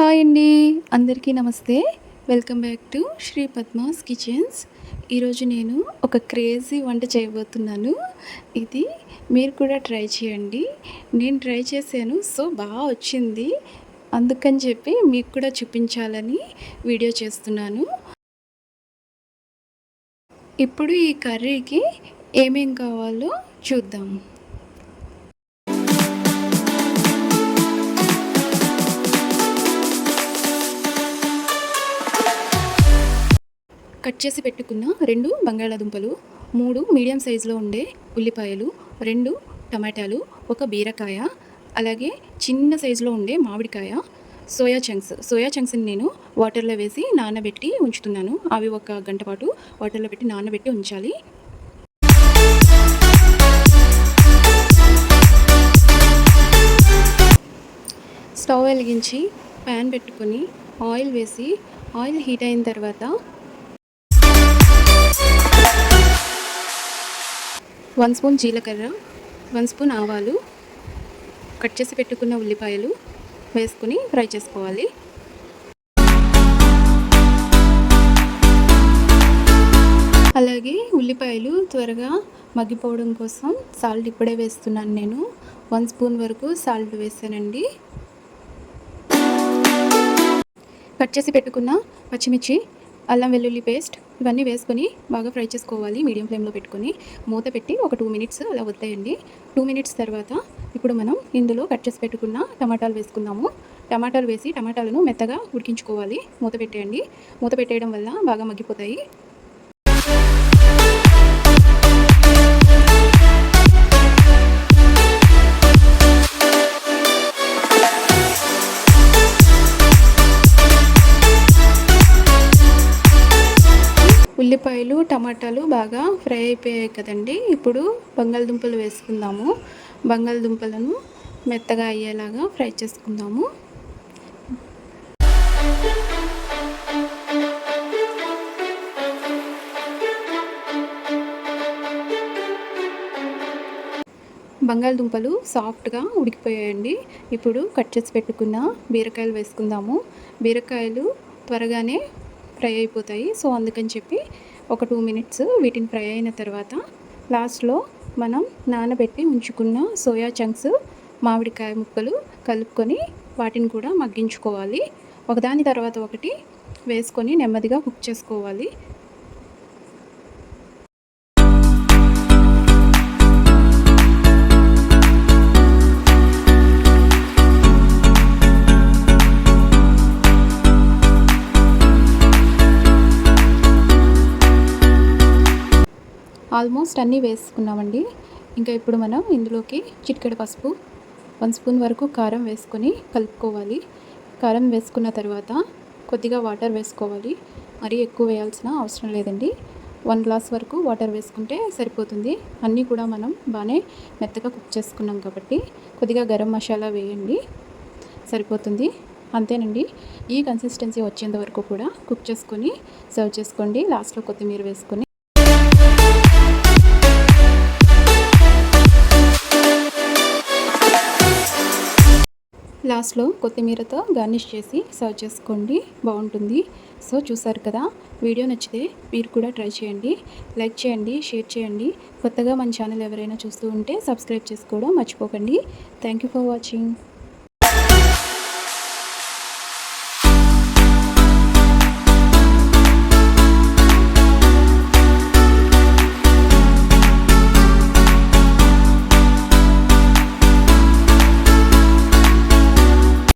Hi అండి. అందరికీ నమస్తే. Welcome back to Sri Padma's kitchens. ఈరోజు నేను ఒక క్రేజీ వంట చేయబోతున్నాను. ఇది మీరు కూడా ట్రై చేయండి. నేను ట్రై చేశాను సో బాగా వచ్చింది. అందుకని చెప్పి మీకు కూడా చూపించాలని వీడియో చేస్తున్నాను. ఇప్పుడు ఈ కర్రీకి ఏమేం కావాలో చూద్దాం. కట్ చేసి పెట్టుకున్న రెండు బంగాళాదుంపలు మూడు మీడియం సైజులో ఉండే ఉల్లిపాయలు రెండు టమాటాలు ఒక బీరకాయ అలాగే చిన్న సైజులో ఉండే మామిడికాయ సోయా చంక్స్. సోయా చంక్స్ని నేను వాటర్లో వేసి నానబెట్టి ఉంచుతున్నాను. అవి ఒక గంట పాటు వాటర్లో పెట్టి నానబెట్టి ఉంచాలి. స్టవ్ వెలిగించి ప్యాన్ పెట్టుకొని ఆయిల్ వేసి ఆయిల్ హీట్ అయిన తర్వాత వన్ స్పూన్ జీలకర్ర వన్ స్పూన్ ఆవాలు కట్ చేసి పెట్టుకున్న ఉల్లిపాయలు వేసుకుని ఫ్రై చేసుకోవాలి. అలాగే ఉల్లిపాయలు త్వరగా మగ్గిపోవడం కోసం సాల్ట్ ఇప్పుడే వేస్తున్నాను నేను. వన్ స్పూన్ వరకు సాల్ట్ వేసానండి. కట్ చేసి పెట్టుకున్న పచ్చిమిర్చి అల్లం వెల్లుల్లి పేస్ట్ ఇవన్నీ వేసుకొని బాగా ఫ్రై చేసుకోవాలి మీడియం ఫ్లేమ్లో పెట్టుకొని. మూత పెట్టి ఒక టూ మినిట్స్ అలా వద్దాయండి టూ మినిట్స్ తర్వాత ఇప్పుడు మనం ఇందులో కట్ చేసి పెట్టుకున్న టమాటాలు వేసుకుందాము. టమాటాలు వేసి టమాటాలను మెత్తగా ఉడికించుకోవాలి. మూత పెట్టేయండి. మూత పెట్టేయడం వల్ల బాగా మగ్గిపోతాయి. ఉల్లిపాయలు టమాటాలు బాగా ఫ్రై అయిపోయాయి కదండి. ఇప్పుడు బంగాళదుంపలు వేసుకుందాము. బంగాళదుంపలను మెత్తగా అయ్యేలాగా ఫ్రై చేసుకుందాము. బంగాళదుంపలు సాఫ్ట్గా ఉడికిపోయాయండి. ఇప్పుడు కట్ చేసి పెట్టుకున్న బీరకాయలు వేసుకుందాము. బీరకాయలు త్వరగానే ఫ్రై అయిపోతాయి. సో అందుకని చెప్పి ఒక టూ మినిట్స్ వీటిని ఫ్రై అయిన తర్వాత లాస్ట్లో మనం నానబెట్టి ఉంచుకున్న సోయా చంక్స్ మామిడికాయ ముక్కలు కలుపుకొని వాటిని కూడా మగ్గించుకోవాలి. ఒకదాని తర్వాత ఒకటి వేసుకొని నెమ్మదిగా కుక్ చేసుకోవాలి. ఆల్మోస్ట్ అన్నీ వేసుకున్నామండి. ఇంకా ఇప్పుడు మనం ఇందులోకి చిటికెడు పసుపు వన్ స్పూన్ వరకు కారం వేసుకొని కలుపుకోవాలి. కారం వేసుకున్న తర్వాత కొద్దిగా వాటర్ వేసుకోవాలి. మరీ ఎక్కువ వేయాల్సిన అవసరం లేదండి. వన్ గ్లాస్ వరకు వాటర్ వేసుకుంటే సరిపోతుంది. అన్నీ కూడా మనం బాగానే మెత్తగా కుక్ చేసుకున్నాం కాబట్టి కొద్దిగా గరం మసాలా వేయండి. సరిపోతుంది. అంతేనండి. ఈ కన్సిస్టెన్సీ వచ్చేంత వరకు కూడా కుక్ చేసుకొని సర్వ్ చేసుకోండి. లాస్ట్లో కొత్తిమీర వేసుకొని లాస్ట్లో కొత్తిమీరతో గార్నిష్ చేసి సర్వ్ చేసుకోండి. బాగుంటుంది. సో చూసారు కదా? వీడియో నచ్చితే మీరు కూడా ట్రై చేయండి. లైక్ చేయండి షేర్ చేయండి. కొత్తగా మన ఛానల్ ఎవరైనా చూస్తూ ఉంటే సబ్స్క్రైబ్ చేసుకోవడం మర్చిపోకండి. Thank you for watching.